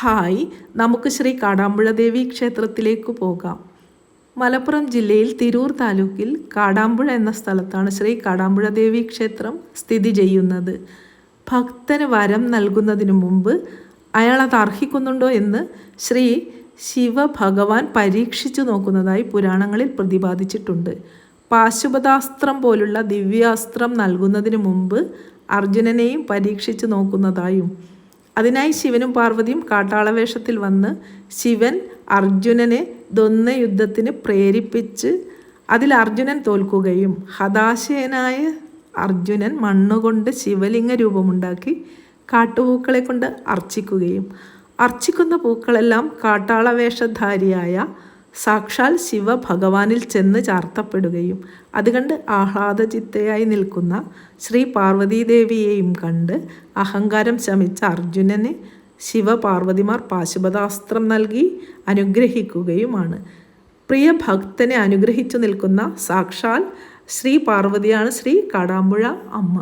Hi നമുക്ക് ശ്രീ കാടാമ്പുഴ ദേവി ക്ഷേത്രത്തിലേക്ക് പോകാം. മലപ്പുറം ജില്ലയിൽ തിരൂർ താലൂക്കിൽ കാടാമ്പുഴ എന്ന സ്ഥലത്താണ് ശ്രീ കാടാമ്പുഴ ദേവി ക്ഷേത്രം സ്ഥിതി ചെയ്യുന്നത്. ഭക്തന് വരം നൽകുന്നതിനു മുമ്പ് അയാൾ അത് അർഹിക്കുന്നുണ്ടോ എന്ന് ശ്രീ ശിവഭഗവാൻ പരീക്ഷിച്ചു നോക്കുന്നതായി പുരാണങ്ങളിൽ പ്രതിപാദിച്ചിട്ടുണ്ട്. പാശുപതാസ്ത്രം പോലുള്ള ദിവ്യാസ്ത്രം നൽകുന്നതിന് മുമ്പ് അർജുനനെയും പരീക്ഷിച്ചു നോക്കുന്നതായും അതിനായി ശിവനും പാർവതിയും കാട്ടാളവേഷത്തിൽ വന്ന് ശിവൻ അർജുനനെ ദ്വന്ദ്വ യുദ്ധത്തിന് പ്രേരിപ്പിച്ച് അതിൽ അർജുനൻ തോൽക്കുകയും ഹതാശയനായ അർജുനൻ മണ്ണുകൊണ്ട് ശിവലിംഗ രൂപമുണ്ടാക്കി കാട്ടുപൂക്കളെ കൊണ്ട് അർച്ചിക്കുകയും. അർച്ചിക്കുന്ന പൂക്കളെല്ലാം കാട്ടാളവേഷധാരിയായ സാക്ഷാൽ ശിവഭഗവാനിൽ ചെന്ന് ചാർത്തപ്പെടുകയും അത് കണ്ട് ആഹ്ലാദചിത്തയായി നിൽക്കുന്ന ശ്രീ പാർവതീദേവിയെയും കണ്ട് അഹങ്കാരം ശമിച്ച അർജുനനെ ശിവപാർവതിമാർ പാശുപതാസ്ത്രം നൽകി അനുഗ്രഹിക്കുകയുമാണ്. പ്രിയ ഭക്തനെ അനുഗ്രഹിച്ചു നിൽക്കുന്ന സാക്ഷാൽ ശ്രീ പാർവതിയാണ് ശ്രീ കാടാമ്പുഴ അമ്മ.